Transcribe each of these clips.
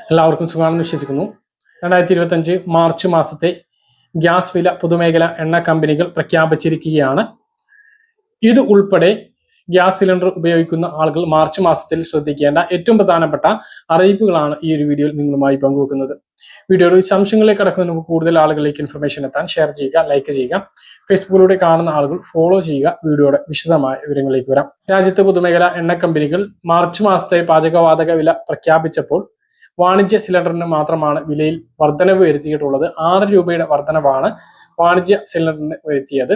എല്ലാവർക്കും സുഖമാണെന്ന് വിശ്വസിക്കുന്നു. രണ്ടായിരത്തി ഇരുപത്തഞ്ച് മാർച്ച് മാസത്തെ ഗ്യാസ് വില പൊതുമേഖല എണ്ണ കമ്പനികൾ പ്രഖ്യാപിച്ചിരിക്കുകയാണ്. ഇത് ഉൾപ്പെടെ ഗ്യാസ് സിലിണ്ടർ ഉപയോഗിക്കുന്ന ആളുകൾ മാർച്ച് മാസത്തിൽ ശ്രദ്ധിക്കേണ്ട ഏറ്റവും പ്രധാനപ്പെട്ട അറിയിപ്പുകളാണ് ഈ ഒരു വീഡിയോയിൽ നിങ്ങളുമായി പങ്കുവെക്കുന്നത്. വീഡിയോയുടെ വിശംശങ്ങളിലേക്ക് കടക്കുന്നതിന് മുമ്പ് കൂടുതൽ ആളുകളിലേക്ക് ഇൻഫർമേഷൻ എത്താൻ ഷെയർ ചെയ്യുക ലൈക്ക് ചെയ്യുക ഫേസ്ബുക്കിലൂടെ കാണുന്ന ആളുകൾ ഫോളോ ചെയ്യുക വീഡിയോയുടെ വിശദമായ വിവരങ്ങളിലേക്ക് വരാം. രാജ്യത്തെ പൊതുമേഖല എണ്ണ കമ്പനികൾ മാർച്ച് മാസത്തെ പാചകവാതക വില പ്രഖ്യാപിച്ചപ്പോൾ വാണിജ്യ സിലിണ്ടറിന് മാത്രമാണ് വിലയിൽ വർധനവ് വരുത്തിയിട്ടുള്ളത്. ആറ് രൂപയുടെ വർധനവാണ് വാണിജ്യ സിലിണ്ടറിന് വരുത്തിയത്.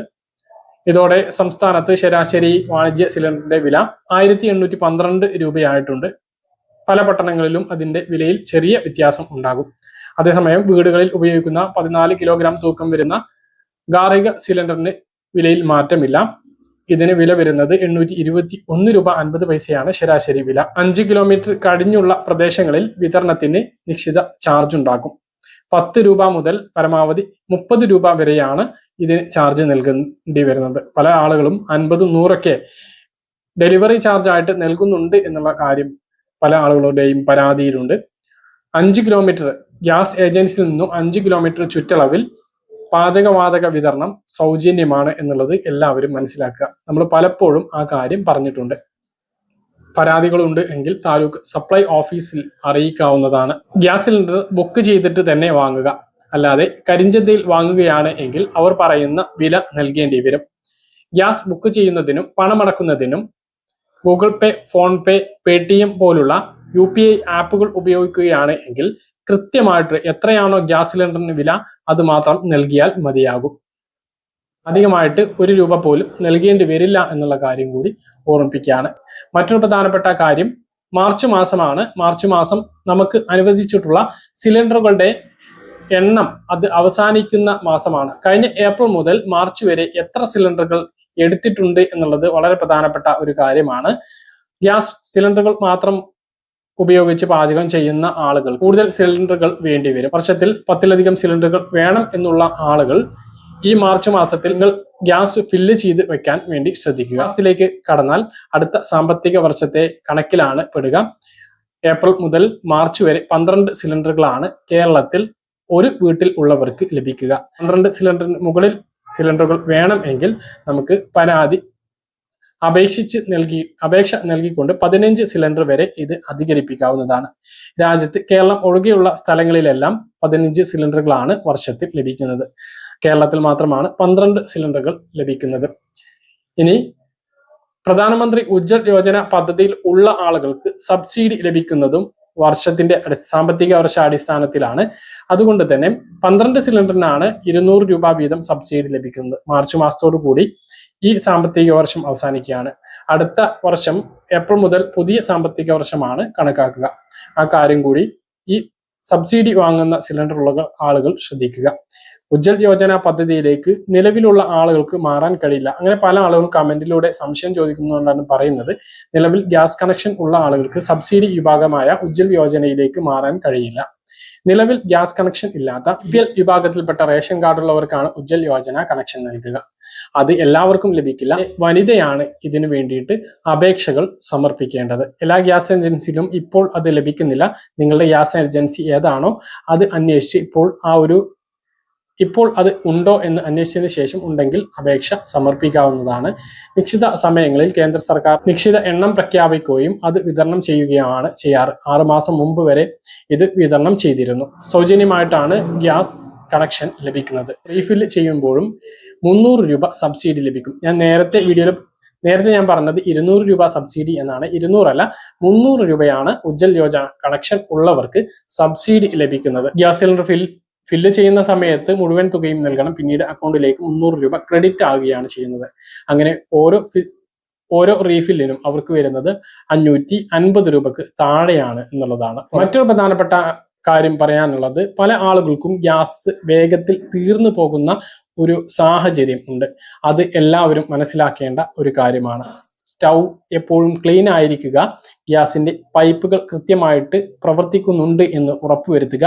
ഇതോടെ സംസ്ഥാനത്ത് ശരാശരി വാണിജ്യ സിലിണ്ടറിന്റെ വില ആയിരത്തി എണ്ണൂറ്റി പന്ത്രണ്ട് രൂപയായിട്ടുണ്ട്. പല പട്ടണങ്ങളിലും അതിന്റെ വിലയിൽ ചെറിയ വ്യത്യാസം ഉണ്ടാകും. അതേസമയം വീടുകളിൽ ഉപയോഗിക്കുന്ന പതിനാല് കിലോഗ്രാം തൂക്കം വരുന്ന ഗാർഹിക സിലിണ്ടറിന് വിലയിൽ മാറ്റമില്ല. ഇതിന് വില വരുന്നത് എണ്ണൂറ്റി ഇരുപത്തി ഒന്ന് രൂപ അൻപത് പൈസയാണ് ശരാശരി വില. അഞ്ച് കിലോമീറ്റർ കഴിഞ്ഞുള്ള പ്രദേശങ്ങളിൽ വിതരണത്തിന് നിശ്ചിത ചാർജ് ഉണ്ടാകും. പത്ത് രൂപ മുതൽ പരമാവധി മുപ്പത് രൂപ വരെയാണ് ഇതിന് ചാർജ് നൽകേണ്ടി വരുന്നത്. പല ആളുകളും അൻപതും നൂറൊക്കെ ഡെലിവറി ചാർജ് ആയിട്ട് നൽകുന്നുണ്ട് എന്നുള്ള കാര്യം പല ആളുകളുടെയും പരാതിയിലുണ്ട്. അഞ്ച് കിലോമീറ്റർ ഗ്യാസ് ഏജൻസിയിൽ നിന്നും അഞ്ച് കിലോമീറ്റർ ചുറ്റളവിൽ പാചകവാതക വിതരണം സൗജന്യമാണ് എന്നുള്ളത് എല്ലാവരും മനസ്സിലാക്കുക. നമ്മൾ പലപ്പോഴും ആ കാര്യം പറഞ്ഞിട്ടുണ്ട്. പരാതികളുണ്ട് എങ്കിൽ താലൂക്ക് സപ്ലൈ ഓഫീസിൽ അറിയിക്കാവുന്നതാണ്. ഗ്യാസ് സിലിണ്ടർ ബുക്ക് ചെയ്തിട്ട് തന്നെ വാങ്ങുക. അല്ലാതെ കരിഞ്ചന്തയിൽ വാങ്ങുകയാണ് എങ്കിൽ അവർ പറയുന്ന വില നൽകേണ്ടി വരും. ഗ്യാസ് ബുക്ക് ചെയ്യുന്നതിനും പണമടക്കുന്നതിനും ഗൂഗിൾ പേ ഫോൺ പേ പേ പോലുള്ള യു പി ഐ ആപ്പുകൾ ഉപയോഗിക്കുകയാണ് എങ്കിൽ കൃത്യമായിട്ട് എത്രയാണോ ഗ്യാസ് സിലിണ്ടറിന് വില അത് മാത്രം നൽകിയാൽ മതിയാകും. അധികമായിട്ട് ഒരു രൂപ പോലും നൽകേണ്ടി വരില്ല എന്നുള്ള കാര്യം കൂടി ഓർമ്മിപ്പിക്കുകയാണ്. മറ്റൊരു പ്രധാനപ്പെട്ട കാര്യം മാർച്ച് മാസമാണ്. മാർച്ച് മാസം നമുക്ക് അനുവദിച്ചിട്ടുള്ള സിലിണ്ടറുകളുടെ എണ്ണം അത് അവസാനിക്കുന്ന മാസമാണ്. കഴിഞ്ഞ ഏപ്രിൽ മുതൽ മാർച്ച് വരെ എത്ര സിലിണ്ടറുകൾ എടുത്തിട്ടുണ്ട് എന്നുള്ളത് വളരെ പ്രധാനപ്പെട്ട ഒരു കാര്യമാണ്. ഗ്യാസ് സിലിണ്ടറുകൾ മാത്രം ഉപയോഗിച്ച് പാചകം ചെയ്യുന്ന ആളുകൾ. കൂടുതൽ സിലിണ്ടറുകൾ വേണ്ടി വരും. വർഷത്തിൽ പത്തിലധികം സിലിണ്ടറുകൾ വേണം എന്നുള്ള ആളുകൾ ഈ മാർച്ച് മാസത്തിൽ നിങ്ങൾ ഗ്യാസ് ഫില്ല് ചെയ്ത് വെക്കാൻ വേണ്ടി ശ്രദ്ധിക്കുക. ഗ്യാസിലേക്ക് കടന്നാൽ അടുത്ത സാമ്പത്തിക വർഷത്തെ കണക്കിലാണ് പെടുക. ഏപ്രിൽ മുതൽ മാർച്ച് വരെ പന്ത്രണ്ട് സിലിണ്ടറുകളാണ് കേരളത്തിൽ ഒരു വീട്ടിൽ ഉള്ളവർക്ക് ലഭിക്കുക. പന്ത്രണ്ട് സിലിണ്ടറിന് മുകളിൽ സിലിണ്ടറുകൾ വേണം എങ്കിൽ നമുക്ക് പരാതി അപേക്ഷിച്ച് നൽകി അപേക്ഷ നൽകിക്കൊണ്ട് പതിനഞ്ച് സിലിണ്ടർ വരെ ഇത് അധികരിപ്പിക്കാവുന്നതാണ്. രാജ്യത്ത് കേരളം ഒഴികെയുള്ള സ്ഥലങ്ങളിലെല്ലാം പതിനഞ്ച് സിലിണ്ടറുകളാണ് വർഷത്തിൽ ലഭിക്കുന്നത്. കേരളത്തിൽ മാത്രമാണ് പന്ത്രണ്ട് സിലിണ്ടറുകൾ ലഭിക്കുന്നത്. ഇനി പ്രധാനമന്ത്രി ഉജ്ജൽ യോജന പദ്ധതിയിൽ ഉള്ള ആളുകൾക്ക് സബ്സിഡി ലഭിക്കുന്നതും വർഷത്തിന്റെ സാമ്പത്തിക വർഷ അടിസ്ഥാനത്തിലാണ് അതുകൊണ്ട് തന്നെ പന്ത്രണ്ട് സിലിണ്ടറിനാണ് ഇരുന്നൂറ് രൂപ വീതം സബ്സിഡി ലഭിക്കുന്നത്. മാർച്ച് മാസത്തോടു കൂടി ഈ സാമ്പത്തിക വർഷം അവസാനിക്കുകയാണ്. അടുത്ത വർഷം ഏപ്രിൽ മുതൽ പുതിയ സാമ്പത്തിക വർഷമാണ് കണക്കാക്കുക. ആ കാര്യം കൂടി ഈ സബ്സിഡി വാങ്ങുന്ന സിലിണ്ടറുള്ള ആളുകൾ ശ്രദ്ധിക്കുക. ഉജ്ജൽ യോജന പദ്ധതിയിലേക്ക് നിലവിലുള്ള ആളുകൾക്ക് മാറാൻ കഴിയില്ല. അങ്ങനെ പല ആളുകളും കമന്റിലൂടെ സംശയം ചോദിക്കുന്നതുകൊണ്ടാണ് പറയുന്നത്. നിലവിൽ ഗ്യാസ് കണക്ഷൻ ഉള്ള ആളുകൾക്ക് സബ്സിഡി വിഭാഗമായ ഉജ്ജൽ യോജനയിലേക്ക് മാറാൻ കഴിയില്ല. നിലവിൽ ഗ്യാസ് കണക്ഷൻ ഇല്ലാത്ത ബി എൽ വിഭാഗത്തിൽപ്പെട്ട റേഷൻ കാർഡുള്ളവർക്കാണ് ഉജ്ജൽ യോജന കണക്ഷൻ നൽകുക. അത് എല്ലാവർക്കും ലഭിക്കില്ല. വനിതയാണ് ഇതിനു വേണ്ടിയിട്ട് അപേക്ഷകൾ സമർപ്പിക്കേണ്ടത്. എല്ലാ ഗ്യാസ് ഏജൻസിയിലും ഇപ്പോൾ അത് ലഭിക്കുന്നില്ല. നിങ്ങളുടെ ഗ്യാസ് ഏജൻസി ഏതാണോ അത് അന്വേഷിച്ച് ഇപ്പോൾ ആ ഒരു ഇപ്പോൾ അത് ഉണ്ടോ എന്ന് അന്വേഷിച്ചതിന് ശേഷം ഉണ്ടെങ്കിൽ അപേക്ഷ സമർപ്പിക്കാവുന്നതാണ്. നിശ്ചിത സമയങ്ങളിൽ കേന്ദ്ര സർക്കാർ നിശ്ചിത എണ്ണം പ്രഖ്യാപിക്കുകയും അത് വിതരണം ചെയ്യുകയാണ് ചെയ്യാറ്. ആറുമാസം മുമ്പ് വരെ ഇത് വിതരണം ചെയ്തിരുന്നു. സൗജന്യമായിട്ടാണ് ഗ്യാസ് കണക്ഷൻ ലഭിക്കുന്നത്. റീഫിൽ ചെയ്യുമ്പോഴും മുന്നൂറ് രൂപ സബ്സിഡി ലഭിക്കും. ഞാൻ നേരത്തെ വീഡിയോയിൽ നേരത്തെ ഞാൻ പറഞ്ഞത് ഇരുന്നൂറ് രൂപ സബ്സിഡി എന്നാണ്. ഇരുന്നൂറല്ല മുന്നൂറ് രൂപയാണ് ഉജ്ജൽ യോജന കണക്ഷൻ ഉള്ളവർക്ക് സബ്സിഡി ലഭിക്കുന്നത്. ഗ്യാസ് സിലിണ്ടർ ഫിൽ ഫില്ല് ചെയ്യുന്ന സമയത്ത് മുഴുവൻ തുകയും നൽകണം. പിന്നീട് അക്കൗണ്ടിലേക്ക് മുന്നൂറ് രൂപ ക്രെഡിറ്റ് ആവുകയാണ് ചെയ്യുന്നത്. അങ്ങനെ ഓരോ ഓരോ റീഫില്ലിനും അവർക്ക് വരുന്നത് അഞ്ഞൂറ്റി അൻപത് രൂപക്ക് താഴെയാണ് എന്നുള്ളതാണ്. മറ്റൊരു പ്രധാനപ്പെട്ട കാര്യം പറയാനുള്ളത് പല ആളുകൾക്കും ഗ്യാസ് വേഗത്തിൽ തീർന്നു പോകുന്ന ഒരു സാഹചര്യം ഉണ്ട്. അത് എല്ലാവരും മനസ്സിലാക്കേണ്ട ഒരു കാര്യമാണ്. സ്റ്റൗ എപ്പോഴും ക്ലീൻ ആയിരിക്കുക. ഗ്യാസിന്റെ പൈപ്പുകൾ കൃത്യമായിട്ട് പ്രവർത്തിക്കുന്നുണ്ട് എന്ന് ഉറപ്പുവരുത്തുക.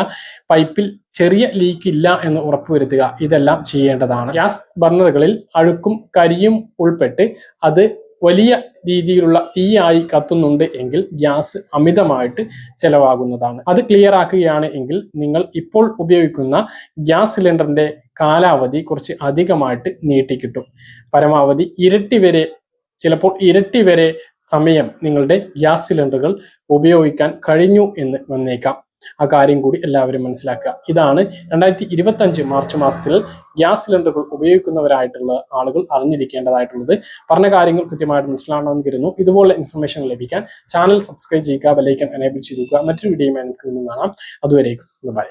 പൈപ്പിൽ ചെറിയ ലീക്ക് ഇല്ല എന്ന് ഉറപ്പുവരുത്തുക. ഇതെല്ലാം ചെയ്യേണ്ടതാണ്. ഗ്യാസ് ബർണറുകളിൽ അഴുക്കും കരിയും ഉൾപ്പെട്ട് അത് വലിയ രീതിയിലുള്ള തീയായി കത്തുന്നുണ്ട് എങ്കിൽ ഗ്യാസ് അമിതമായിട്ട് ചെലവാകുന്നതാണ്. അത് ക്ലിയർ ആക്കുകയാണ് എങ്കിൽ നിങ്ങൾ ഇപ്പോൾ ഉപയോഗിക്കുന്ന ഗ്യാസ് സിലിണ്ടറിന്റെ കാലാവധി കുറച്ച് അധികമായിട്ട് നീട്ടിക്കിട്ടും. പരമാവധി ഇരട്ടി വരെ ചിലപ്പോൾ ഇരട്ടി വരെ സമയം നിങ്ങളുടെ ഗ്യാസ് സിലിണ്ടറുകൾ ഉപയോഗിക്കാൻ കഴിഞ്ഞു എന്ന് വന്നേക്കാം. ആ കാര്യം കൂടി എല്ലാവരും മനസ്സിലാക്കുക. ഇതാണ് രണ്ടായിരത്തി ഇരുപത്തി അഞ്ച് മാർച്ച് മാസത്തിൽ ഗ്യാസ് സിലിണ്ടറുകൾ ഉപയോഗിക്കുന്നവരായിട്ടുള്ള ആളുകൾ അറിഞ്ഞിരിക്കേണ്ടതായിട്ടുള്ളത്. പറഞ്ഞ കാര്യങ്ങൾ കൃത്യമായിട്ട് മനസ്സിലാണെന്ന് കരുതുന്നു. ഇതുപോലെ ഇൻഫർമേഷൻ ലഭിക്കാൻ ചാനൽ സബ്സ്ക്രൈബ് ചെയ്യുക ബെലൈക്കൻ എനേബിൾ ചെയ്യുക. മറ്റൊരു വീണ്ടും കാണാം. അതുവരേക്കും. ബൈ